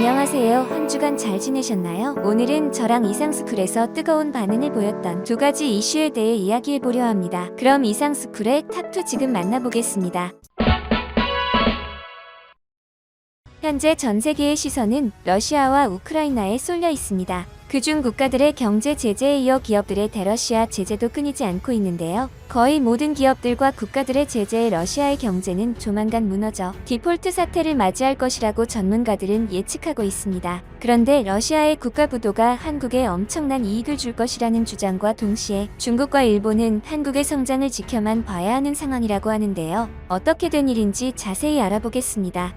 안녕하세요. 한 주간 잘 지내셨나요? 오늘은 저랑 이상스쿨에서 뜨거운 반응을 보였던 두 가지 이슈에 대해 이야기해 보려 합니다. 그럼 이상스쿨의 탑2 지금 만나보겠습니다. 현재 전 세계의 시선은 러시아와 우크라이나에 쏠려 있습니다. 그중 국가들의 경제 제재에 이어 기업들의 대러시아 제재도 끊이지 않고 있는데요. 거의 모든 기업들과 국가들의 제재에 러시아의 경제는 조만간 무너져 디폴트 사태를 맞이할 것이라고 전문가들은 예측하고 있습니다. 그런데 러시아의 국가 부도가 한국에 엄청난 이익을 줄 것이라는 주장과 동시에 중국과 일본은 한국의 성장을 지켜만 봐야 하는 상황이라고 하는데요. 어떻게 된 일인지 자세히 알아보겠습니다.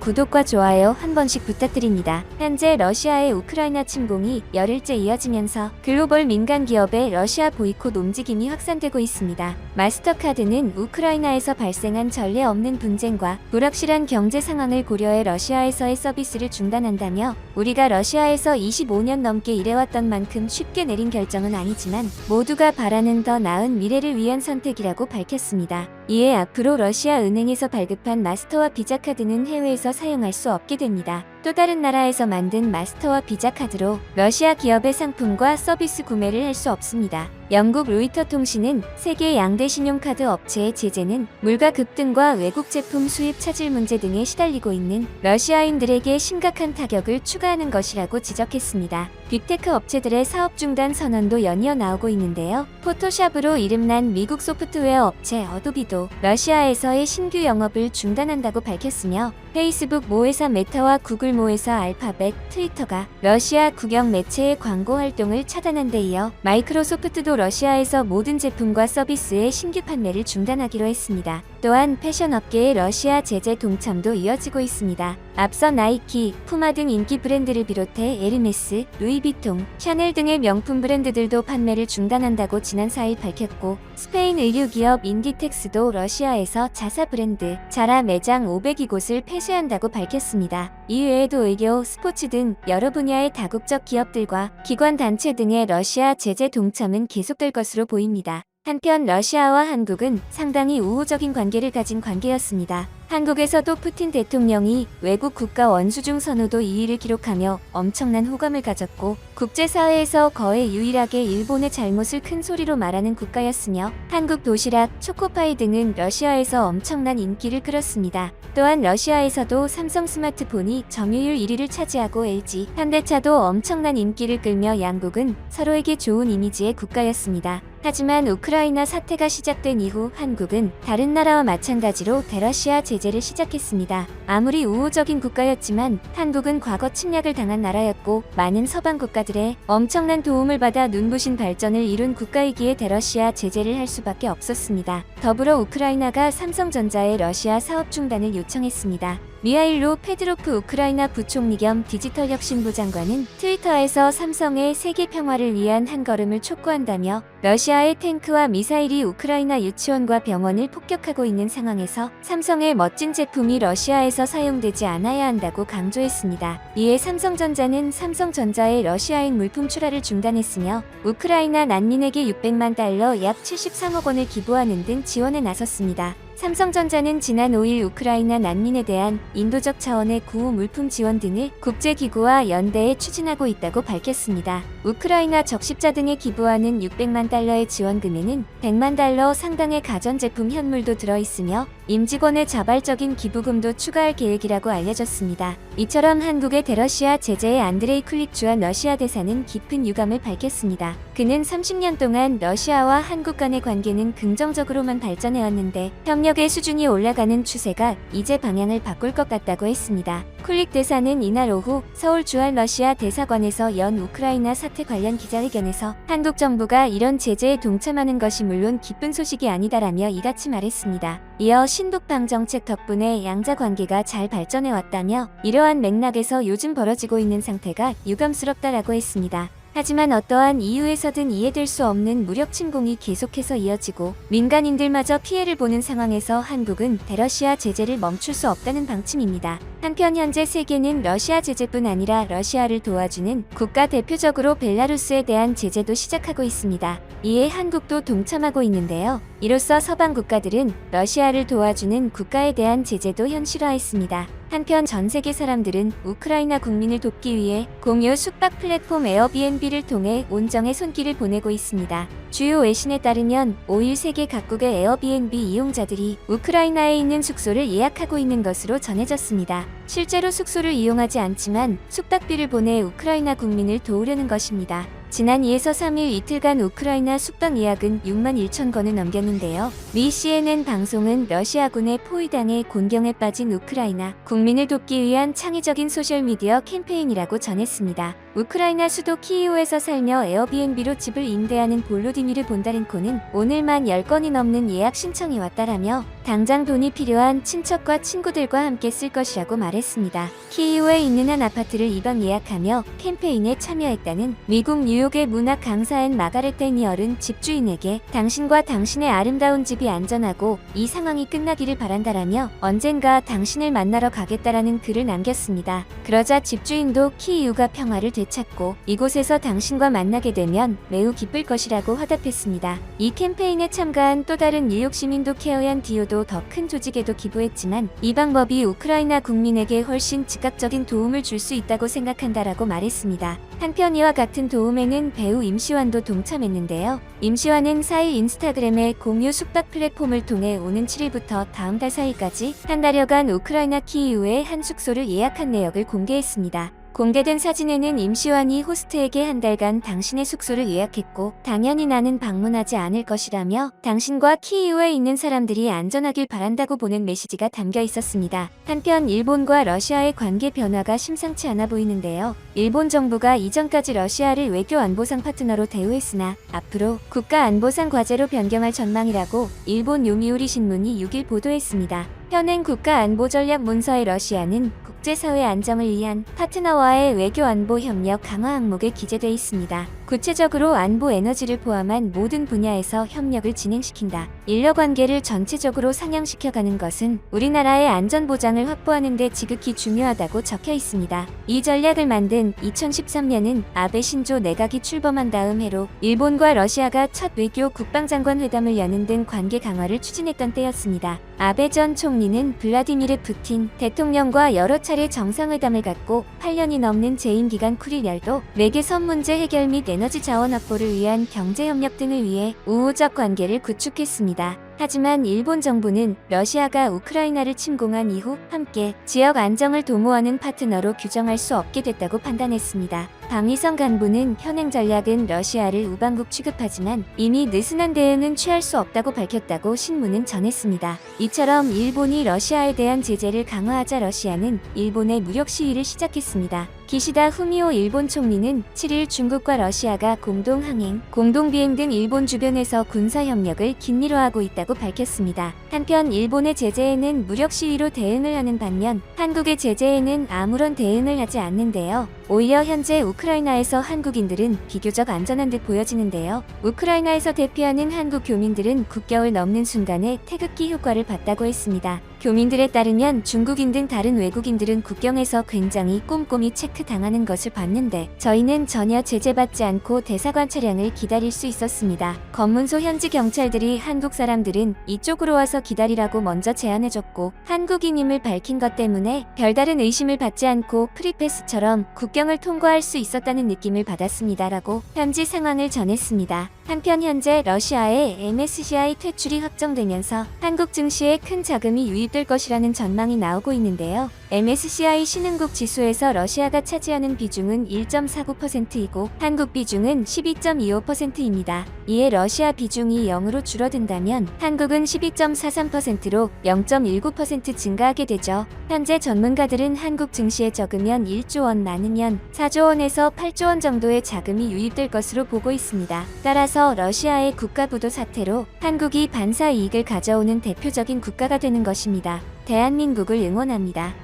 구독과 좋아요 한 번씩 부탁드립니다. 현재 러시아의 우크라이나 침공이 열흘째 이어지면서 글로벌 민간 기업의 러시아 보이콧 움직임이 확산되고 있습니다. 마스터카드는 우크라이나에서 발생한 전례 없는 분쟁과 불확실한 경제 상황을 고려해 러시아에서의 서비스를 중단한다며 우리가 러시아에서 25년 넘게 일해왔던 만큼 쉽게 내린 결정은 아니지만 모두가 바라는 더 나은 미래를 위한 선택이라고 밝혔습니다. 이에 앞으로 러시아 은행에서 발급한 마스터와 비자 카드는 해외에서 사용할 수 없게 됩니다. 또 다른 나라에서 만든 마스터와 비자 카드로 러시아 기업의 상품과 서비스 구매를 할 수 없습니다. 영국 로이터 통신은 세계 양대 신용카드 업체의 제재는 물가 급등과 외국 제품 수입 차질 문제 등에 시달리고 있는 러시아인들에게 심각한 타격을 추가하는 것이라고 지적했습니다. 빅테크 업체들의 사업 중단 선언도 연이어 나오고 있는데요. 포토샵으로 이름난 미국 소프트웨어 업체 어도비도 러시아에서의 신규 영업을 중단한다고 밝혔으며 페이스북 모회사 메타와 구글 모회사 알파벳, 트위터가 러시아 국영 매체의 광고 활동을 차단한 데 이어 마이크로소프트도 러시아에서 모든 제품과 서비스의 신규 판매를 중단하기로 했습니다. 또한 패션 업계의 러시아 제재 동참도 이어지고 있습니다. 앞서 나이키, 푸마 등 인기 브랜드를 비롯해 에르메스, 루이비통, 샤넬 등의 명품 브랜드들도 판매를 중단한다고 지난 4일 밝혔고 스페인 의류 기업 인디텍스도 러시아에서 자사 브랜드 자라 매장 500이 폐쇄한다고 밝혔습니다. 이외에도 의료, 스포츠 등 여러 분야의 다국적 기업들과 기관 단체 등의 러시아 제재 동참은 계속될 것으로 보입니다. 한편 러시아와 한국은 상당히 우호적인 관계를 가진 관계였습니다. 한국에서도 푸틴 대통령이 외국 국가 원수중 선호도 2위를 기록하며 엄청난 호감을 가졌고 국제사회에서 거의 유일하게 일본의 잘못을 큰 소리로 말하는 국가였으며 한국 도시락, 초코파이 등은 러시아에서 엄청난 인기를 끌었습니다. 또한 러시아에서도 삼성 스마트폰이 점유율 1위를 차지하고 LG, 현대차도 엄청난 인기를 끌며 양국은 서로에게 좋은 이미지의 국가였습니다. 하지만 우크라이나 사태가 시작된 이후 한국은 다른 나라와 마찬가지로 대러시아 제 재를 시작했습니다. 아무리 우호적인 국가였지만 한국은 과거 침략을 당한 나라였고 많은 서방 국가들의 엄청난 도움을 받아 눈부신 발전을 이룬 국가이기에 대러시아 제재를 할 수밖에 없었습니다. 더불어 우크라이나가 삼성전자의 러시아 사업 중단을 요청했습니다. 미하일로 페드로프 우크라이나 부총리 겸 디지털 혁신부 장관은 트위터에서 삼성의 세계 평화를 위한 한 걸음을 촉구한다며 러시아의 탱크와 미사일이 우크라이나 유치원과 병원을 폭격하고 있는 상황에서 삼성의 멋진 제품이 러시아에서 사용되지 않아야 한다고 강조했습니다. 이에 삼성전자는 삼성전자의 러시아인 물품 출하를 중단했으며 우크라이나 난민에게 600만 달러 약 73억 원을 기부하는 등 지원에 나섰습니다. 삼성전자는 지난 5일 우크라이나 난민에 대한 인도적 차원의 구호 물품 지원 등을 국제기구와 연대에 추진하고 있다고 밝혔습니다. 우크라이나 적십자 등에 기부하는 600만 달러의 지원금에는 100만 달러 상당의 가전제품 현물도 들어있으며 임직원의 자발적인 기부금도 추가할 계획이라고 알려졌습니다. 이처럼 한국의 대러시아 제재에 안드레이 쿨릭주한 러시아 대사는 깊은 유감을 밝혔습니다. 그는 30년 동안 러시아와 한국 간의 관계는 긍정적으로만 발전해왔는데 협력의 수준이 올라가는 추세가 이제 방향을 바꿀 것 같다고 했습니다. 쿨릭 대사는 이날 오후 서울 주한 러시아 대사관에서 연 우크라이나 사태 관련 기자회견에서 한국 정부가 이런 제재에 동참하는 것이 물론 기쁜 소식이 아니다라며 이같이 말했습니다. 이어 신북방 정책 덕분에 양자 관계가 잘 발전해 왔다며 이러한 맥락에서 요즘 벌어지고 있는 상태가 유감스럽다라고 했습니다. 하지만 어떠한 이유에서든 이해될 수 없는 무력 침공이 계속해서 이어지고 민간인들마저 피해를 보는 상황에서 한국은 대러시아 제재를 멈출 수 없다는 방침입니다. 한편 현재 세계는 러시아 제재뿐 아니라 러시아를 도와주는 국가 대표적으로 벨라루스에 대한 제재도 시작하고 있습니다. 이에 한국도 동참하고 있는데요. 이로써 서방 국가들은 러시아를 도와주는 국가에 대한 제재도 현실화했습니다. 한편 전 세계 사람들은 우크라이나 국민을 돕기 위해 공유 숙박 플랫폼 에어비앤비를 통해 온정의 손길을 보내고 있습니다. 주요 외신에 따르면 5일 세계 각국의 에어비앤비 이용자들이 우크라이나에 있는 숙소를 예약하고 있는 것으로 전해졌습니다. 실제로 숙소를 이용하지 않지만 숙박비를 보내 우크라이나 국민을 도우려는 것입니다. 지난 2에서 3일 이틀간 우크라이나 숙박 예약은 6만 1천 건을 넘겼는데요. 미 CNN 방송은 러시아군의 포위당해 곤경에 빠진 우크라이나 국민을 돕기 위한 창의적인 소셜미디어 캠페인이라고 전했습니다. 우크라이나 수도 키이우에서 살며 에어비앤비로 집을 임대하는 볼로디미르 본다렌코는 오늘만 10건이 넘는 예약 신청이 왔다라며 당장 돈이 필요한 친척과 친구들과 함께 쓸 것이라고 말했습니다. 키이우에 있는 한 아파트를 이방 예약하며 캠페인에 참여했다는 미국 뉴욕의 문학 강사인 마가렛 데니얼은 집주인에게 당신과 당신의 아름다운 집이 안전하고 이 상황이 끝나기를 바란다라며 언젠가 당신을 만나러 가겠다라는 글을 남겼습니다. 그러자 집주인도 키이우가 평화를 되찾고 이곳에서 당신과 만나게 되면 매우 기쁠 것이라고 화답했습니다. 이 캠페인에 참가한 또 다른 뉴욕 시민도 케어얀 디오도 더 큰 조직에도 기부했지만 이 방법이 우크라이나 국민에게 훨씬 즉각적인 도움을 줄 수 있다고 생각한다라고 말했습니다. 한편 이와 같은 도움에는 배우 임시완도 동참했는데요. 임시완은 4일 인스타그램에 공유 숙박 플랫폼을 통해 오는 7일부터 다음 달 4일까지 한 달여간 우크라이나 키이우의 한 숙소를 예약한 내역을 공개했습니다. 공개된 사진에는 임시완이 호스트에게 한 달간 당신의 숙소를 예약했고 당연히 나는 방문하지 않을 것이라며 당신과 키이우에 있는 사람들이 안전하길 바란다고 보낸 메시지가 담겨 있었습니다. 한편 일본과 러시아의 관계 변화가 심상치 않아 보이는데요. 일본 정부가 이전까지 러시아를 외교 안보상 파트너로 대우했으나 앞으로 국가 안보상 과제로 변경할 전망이라고 일본 요미우리 신문이 6일 보도했습니다. 현행 국가 안보 전략 문서의 러시아는 국제사회 안정을 위한 파트너와의 외교 안보 협력 강화 항목에 기재돼 있습니다. 구체적으로 안보 에너지를 포함한 모든 분야에서 협력을 진행시킨다. 인력 관계를 전체적으로 상향시켜가는 것은 우리나라의 안전 보장을 확보하는 데 지극히 중요하다고 적혀 있습니다. 이 전략을 만든 2013년은 아베 신조 내각이 출범한 다음 해로 일본과 러시아가 첫 외교 국방장관 회담을 여는 등 관계 강화를 추진했던 때였습니다. 아베 전 총리는 블라디미르 푸틴 대통령과 여러 차례 정상회담을 갖고 8년이 넘는 재임 기간 쿠릴열도 매개선 문제 해결 및 에너지 자원 확보를 위한 경제 협력 등을 위해 우호적 관계를 구축했습니다. 하지만 일본 정부는 러시아가 우크라이나를 침공한 이후 함께 지역 안정을 도모하는 파트너로 규정할 수 없게 됐다고 판단했습니다. 방위성 간부는 현행 전략은 러시아를 우방국 취급하지만 이미 느슨한 대응은 취할 수 없다고 밝혔다고 신문은 전했습니다. 이처럼 일본이 러시아에 대한 제재를 강화하자 러시아는 일본의 무력 시위를 시작했습니다. 기시다 후미오 일본 총리는 7일 중국과 러시아가 공동 항행, 공동 비행 등 일본 주변에서 군사 협력을 긴밀화하고 있다고 밝혔습니다. 한편 일본의 제재에는 무력 시위로 대응을 하는 반면 한국의 제재에는 아무런 대응을 하지 않는데요. 오히려 현재 우크라이나에서 한국인들은 비교적 안전한 듯 보여지는데요. 우크라이나에서 대피하는 한국 교민들은 국경을 넘는 순간에 태극기 효과를 봤다고 했습니다. 교민들에 따르면 중국인 등 다른 외국인들은 국경에서 굉장히 꼼꼼히 체크당하는 것을 봤는데 저희는 전혀 제재받지 않고 대사관 차량을 기다릴 수 있었습니다. 검문소 현지 경찰들이 한국 사람들은 이쪽으로 와서 기다리라고 먼저 제안해줬고 한국인임을 밝힌 것 때문에 별다른 의심을 받지 않고 프리패스처럼 국경을 통과할 수 있었다는 느낌을 받았습니다 라고 현지 상황을 전했습니다. 한편 현재 러시아의 MSCI 퇴출이 확정되면서 한국 증시에 큰 자금이 유입 될 것이라는 전망이 나오고 있는데요. MSCI 신흥국 지수에서 러시아가 차지하는 비중은 1.49%이고 한국 비중은 12.25%입니다. 이에 러시아 비중이 0으로 줄어든다면 한국은 12.43%로 0.19% 증가하게 되죠. 현재 전문가들은 한국 증시에 적으면 1조 원 많으면 4조 원에서 8조 원 정도의 자금이 유입될 것으로 보고 있습니다. 따라서 러시아의 국가부도 사태로 한국이 반사 이익을 가져오는 대표적인 국가가 되는 것입니다. 대한민국을 응원합니다.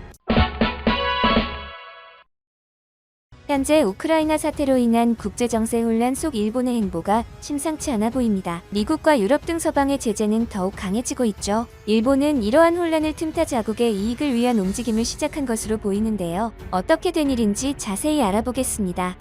현재 우크라이나 사태로 인한 국제정세 혼란 속 일본의 행보가 심상치 않아 보입니다. 미국과 유럽 등 서방의 제재는 더욱 강해지고 있죠. 일본은 이러한 혼란을 틈타 자국의 이익을 위한 움직임을 시작한 것으로 보이는데요. 어떻게 된 일인지 자세히 알아보겠습니다.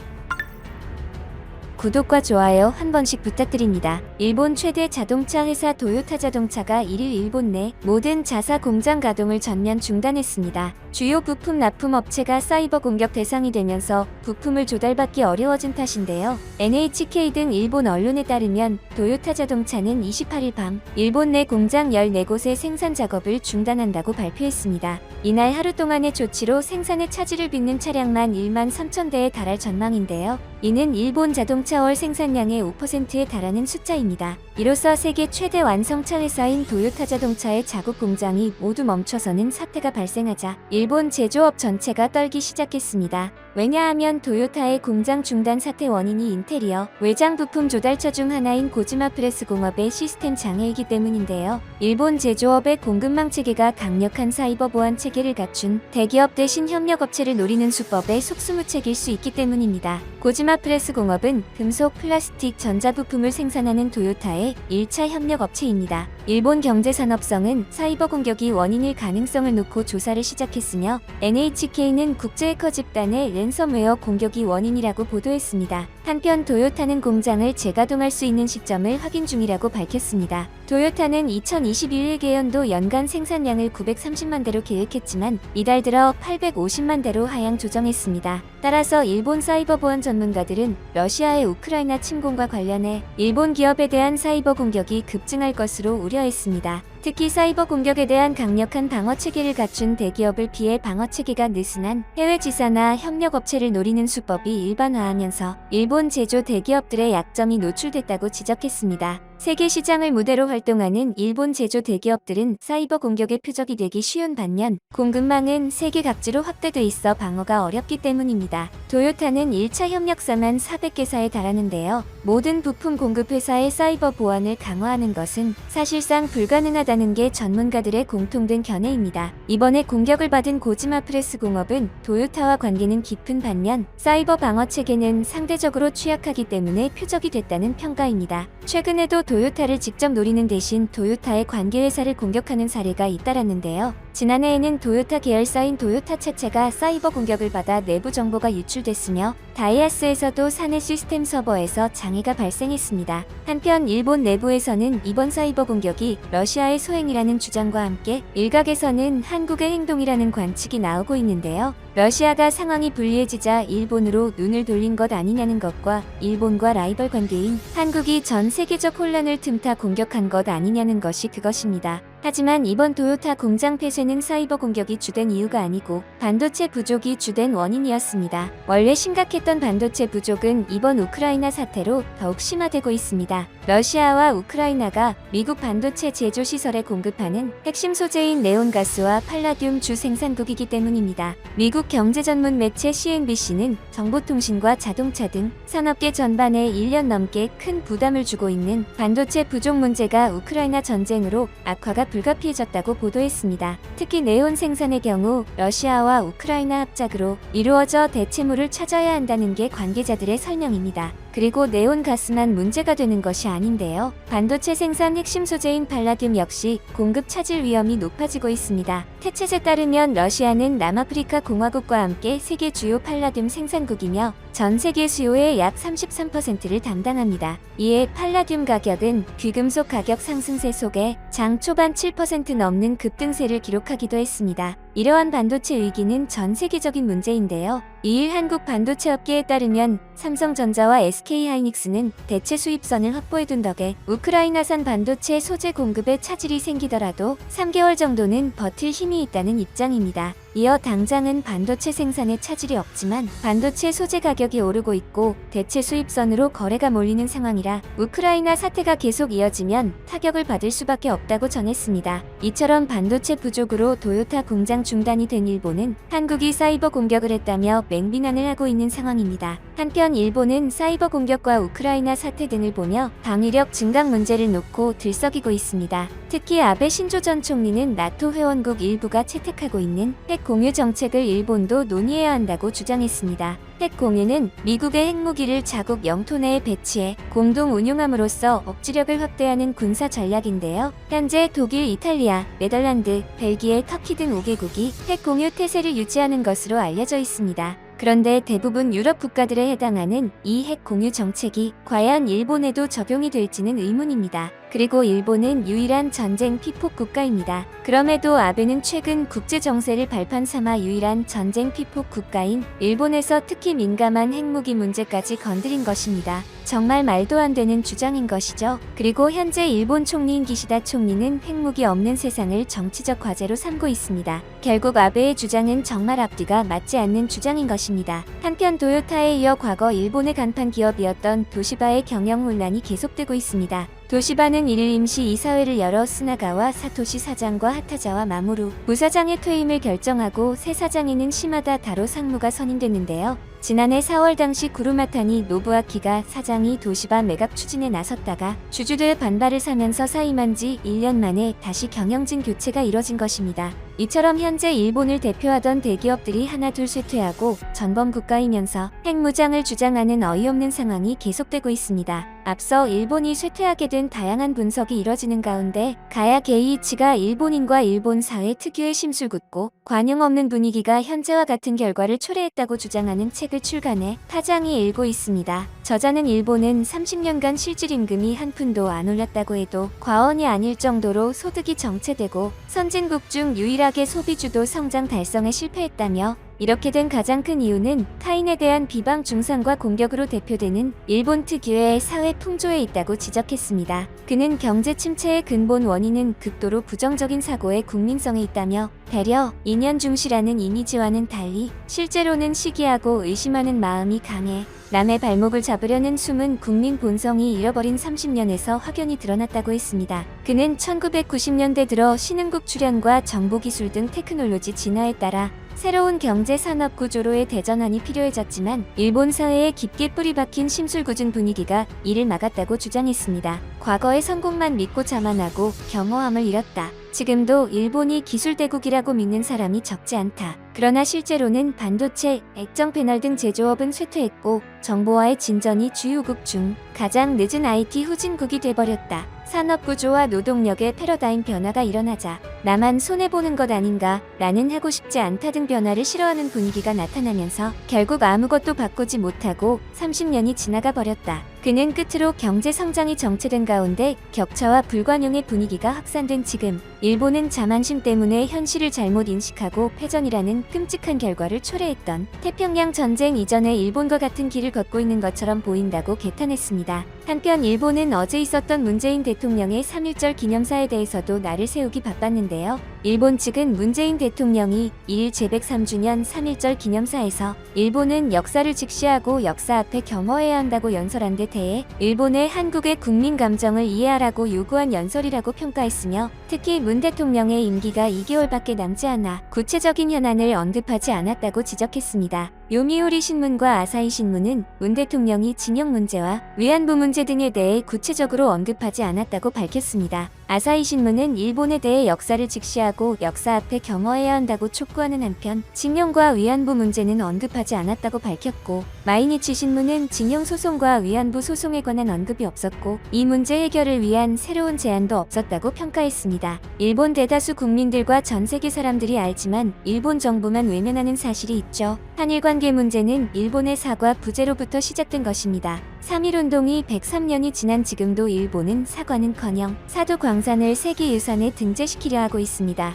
구독과 좋아요 한 번씩 부탁드립니다. 일본 최대 자동차 회사 도요타 자동차가 1일 일본 내 모든 자사 공장 가동을 전면 중단했습니다. 주요 부품 납품 업체가 사이버 공격 대상이 되면서 부품을 조달받기 어려워진 탓인데요. NHK 등 일본 언론에 따르면 도요타 자동차는 28일 밤 일본 내 공장 14곳의 생산 작업을 중단한다고 발표했습니다. 이날 하루 동안의 조치로 생산의 차질을 빚는 차량만 1만 3천 대에 달할 전망인데요. 이는 일본 자동차 월 생산량의 5%에 달하는 숫자입니다. 이로써 세계 최대 완성차 회사인 도요타 자동차의 자국 공장이 모두 멈춰서는 사태가 발생하자 일본 제조업 전체가 떨기 시작했습니다. 왜냐하면 도요타의 공장 중단 사태 원인이 인테리어, 외장 부품 조달처 중 하나인 고지마 프레스 공업의 시스템 장애이기 때문인데요. 일본 제조업의 공급망 체계가 강력한 사이버 보안 체계를 갖춘 대기업 대신 협력업체를 노리는 수법의 속수무책일 수 있기 때문입니다. 고지마 프레스 공업은 금속, 플라스틱, 전자부품을 생산하는 도요타의 1차 협력업체입니다. 일본 경제산업성은 사이버 공격이 원인일 가능성을 놓고 조사를 시작했으며 NHK는 국제 해커 집단의 랜섬웨어 공격이 원인이라고 보도했습니다. 한편 도요타는 공장을 재가동할 수 있는 시점을 확인 중이라고 밝혔습니다. 도요타는 2021 개연도 연간 생산량을 930만 대로 계획했지만 이달 들어 850만 대로 하향 조정했습니다. 따라서 일본 사이버 보안 전문가들은 러시아의 우크라이나 침공과 관련해 일본 기업에 대한 사이버 공격이 급증할 것으로 우려했습니다. 특히 사이버 공격에 대한 강력한 방어 체계를 갖춘 대기업을 피해 방어 체계가 느슨한 해외 지사나 협력 업체를 노리는 수법이 일반화하면서 일본 제조 대기업들의 약점이 노출됐다고 지적했습니다. 세계 시장을 무대로 활동하는 일본 제조 대기업들은 사이버 공격의 표적이 되기 쉬운 반면 공급망은 세계 각지로 확대돼 있어 방어가 어렵기 때문입니다. 도요타는 1차 협력사만 400개사에 달하는데요. 모든 부품 공급 회사의 사이버 보안을 강화하는 것은 사실상 불가능하다는 게 전문가들의 공통된 견해입니다. 이번에 공격을 받은 고지마 프레스 공업은 도요타와 관계는 깊은 반면 사이버 방어 체계는 상대적으로 취약하기 때문에 표적이 됐다는 평가입니다. 최근에도 도요타를 직접 노리는 대신 도요타의 관계회사를 공격하는 사례가 잇따랐는데요. 지난해에는 도요타 계열사인 도요타 차체가 사이버 공격을 받아 내부 정보가 유출됐으며 다이아스에서도 사내 시스템 서버에서 장애가 발생했습니다. 한편 일본 내부에서는 이번 사이버 공격이 러시아의 소행이라는 주장과 함께 일각에서는 한국의 행동이라는 관측이 나오고 있는데요. 러시아가 상황이 불리해지자 일본으로 눈을 돌린 것 아니냐는 것과 일본과 라이벌 관계인 한국이 전 세계적 혼란을 틈타 공격한 것 아니냐는 것이 그것입니다. 하지만 이번 도요타 공장 폐쇄는 사이버 공격이 주된 이유가 아니고 반도체 부족이 주된 원인이었습니다. 원래 심각했던 반도체 부족은 이번 우크라이나 사태로 더욱 심화되고 있습니다. 러시아와 우크라이나가 미국 반도체 제조 시설에 공급하는 핵심 소재인 네온가스와 팔라듐 주 생산국이기 때문입니다. 미국 경제 전문 매체 CNBC는 정보통신과 자동차 등 산업계 전반에 1년 넘게 큰 부담을 주고 있는 반도체 부족 문제가 우크라이나 전쟁으로 악화가 불가피해졌다고 보도했습니다. 특히 네온 생산의 경우 러시아와 우크라이나 합작으로 이루어져 대체물을 찾아야 한다는 게 관계자들의 설명입니다. 그리고 네온 가스만 문제가 되는 것이 아닌데요. 반도체 생산 핵심 소재인 팔라듐 역시 공급 차질 위험이 높아지고 있습니다. 태챗에 따르면 러시아는 남아프리카 공화국과 함께 세계 주요 팔라듐 생산국이며 전 세계 수요의 약 33%를 담당합니다. 이에 팔라듐 가격은 귀금속 가격 상승세 속에 장 초반 7% 넘는 급등세를 기록하기도 했습니다. 이러한 반도체 위기는 전 세계적인 문제인데요. 이일 한국 반도체 업계에 따르면 삼성전자와 SK하이닉스는 대체 수입선을 확보해둔 덕에 우크라이나산 반도체 소재 공급에 차질이 생기더라도 3개월 정도는 버틸 힘이 있다는 입장입니다. 이어 당장은 반도체 생산에 차질이 없지만 반도체 소재 가격이 오르고 있고 대체 수입선으로 거래가 몰리는 상황이라 우크라이나 사태가 계속 이어지면 타격을 받을 수밖에 없다고 전했습니다. 이처럼 반도체 부족으로 도요타 공장 중단이 된 일본은 한국이 사이버 공격을 했다며 맹비난을 하고 있는 상황입니다. 한편 일본은 사이버 공격과 우크라이나 사태 등을 보며 방위력 증강 문제를 놓고 들썩이고 있습니다. 특히 아베 신조 전 총리는 나토 회원국 일부가 채택하고 있는 핵 공유 정책을 일본도 논의해야 한다고 주장했습니다. 핵 공유는 미국의 핵무기를 자국 영토 내에 배치해 공동 운용함으로써 억지력을 확대하는 군사 전략인데요. 현재 독일, 이탈리아, 네덜란드, 벨기에, 터키 등 5개국이 핵 공유 태세를 유지하는 것으로 알려져 있습니다. 그런데 대부분 유럽 국가들에 해당하는 이 핵 공유 정책이 과연 일본에도 적용이 될지는 의문입니다. 그리고 일본은 유일한 전쟁 피폭 국가입니다. 그럼에도 아베는 최근 국제 정세를 발판 삼아 유일한 전쟁 피폭 국가인 일본에서 특히 민감한 핵무기 문제까지 건드린 것입니다. 정말 말도 안 되는 주장인 것이죠. 그리고 현재 일본 총리인 기시다 총리는 핵무기 없는 세상을 정치적 과제로 삼고 있습니다. 결국 아베의 주장은 정말 앞뒤가 맞지 않는 주장인 것입니다. 한편 도요타에 이어 과거 일본의 간판 기업이었던 도시바의 경영 혼란이 계속되고 있습니다. 도시바는 이를 임시 이사회를 열어 스나가와 사토시 사장과 하타자와 마모루 부사장의 퇴임을 결정하고 새 사장에는 시마다 다로 상무가 선임됐는데요. 지난해 4월 당시 구루마타니 노부아키가 사장이 도시바 매각 추진에 나섰다가 주주들의 반발을 사면서 사임한 지 1년 만에 다시 경영진 교체가 이뤄진 것입니다. 이처럼 현재 일본을 대표하던 대기업들이 하나둘 쇠퇴하고 전범 국가이면서 핵무장을 주장하는 어이없는 상황이 계속되고 있습니다. 앞서 일본이 쇠퇴하게 된 다양한 분석이 이뤄지는 가운데 가야 게이이치가 일본인과 일본 사회 특유의 심술궂고 관용 없는 분위기가 현재와 같은 결과를 초래했다고 주장하는 책을 출간해 파장이 일고 있습니다. 저자는 일본은 30년간 실질 임금이 한 푼도 안 올랐다고 해도 과언이 아닐 정도로 소득이 정체되고 선진국 중 유일하게 소비주도 성장 달성에 실패했다며 이렇게 된 가장 큰 이유는 타인에 대한 비방 중상과 공격으로 대표되는 일본 특유의 사회 풍조에 있다고 지적했습니다. 그는 경제 침체의 근본 원인은 극도로 부정적인 사고의 국민성에 있다며 배려, 인연 중시라는 이미지와는 달리 실제로는 시기하고 의심하는 마음이 강해 남의 발목을 잡으려는 숨은 국민 본성이 잃어버린 30년에서 확연히 드러났다고 했습니다. 그는 1990년대 들어 신흥국 출현과 정보기술 등 테크놀로지 진화에 따라 새로운 경제 산업 구조로의 대전환이 필요해졌지만 일본 사회에 깊게 뿌리박힌 심술궂은 분위기가 이를 막았다고 주장했습니다. 과거의 성공만 믿고 자만하고 경허함을 잃었다. 지금도 일본이 기술대국이라고 믿는 사람이 적지 않다. 그러나 실제로는 반도체, 액정 패널 등 제조업은 쇠퇴했고 정보화의 진전이 주요국 중 가장 늦은 IT 후진국이 돼버렸다. 산업 구조와 노동력의 패러다임 변화가 일어나자 나만 손해보는 것 아닌가 나는 하고 싶지 않다 등 변화를 싫어하는 분위기가 나타나면서 결국 아무것도 바꾸지 못하고 30년이 지나가 버렸다. 그는 끝으로 경제 성장이 정체된 가운데 격차와 불관용의 분위기가 확산된 지금 일본은 자만심 때문에 현실을 잘못 인식하고 패전이라는 끔찍한 결과를 초래했던 태평양 전쟁 이전의 일본과 같은 길을 걷고 있는 것처럼 보인다고 개탄했습니다. 한편 일본은 어제 있었던 문재인 대통령의 3.1절 기념사에 대해서도 날을 세우기 바빴는데요. 일본 측은 문재인 대통령이 2일 제103주년 3.1절 기념사에서 일본은 역사를 직시하고 역사 앞에 겸허해야 한다고 연설한 데 대해 일본의 한국의 국민 감정을 이해하라고 요구한 연설이라고 평가했으며 특히 문 대통령의 임기가 2개월밖에 남지 않아 구체적인 현안을 언급하지 않았다고 지적했습니다. 요미우리 신문과 아사히 신문은 문 대통령이 징용 문제와 위안부 문제 등에 대해 구체적으로 언급하지 않았다고 밝혔습니다. 아사히 신문은 일본에 대해 역사를 직시하고 역사 앞에 경허해야 한다고 촉구하는 한편 징용과 위안부 문제는 언급하지 않았다고 밝혔고 마이니치 신문은 징용 소송과 위안부 소송에 관한 언급이 없었고 이 문제 해결을 위한 새로운 제안도 없었다고 평가했습니다. 일본 대다수 국민들과 전 세계 사람들이 알지만 일본 정부만 외면하는 사실이 있죠. 한일 관계 문제는 일본의 사과 부재로부터 시작된 것입니다. 3.1운동이 103년이 지난 지금도 일본은 사과는커녕 사도 광산을 세계유산에 등재시키려 하고 있습니다.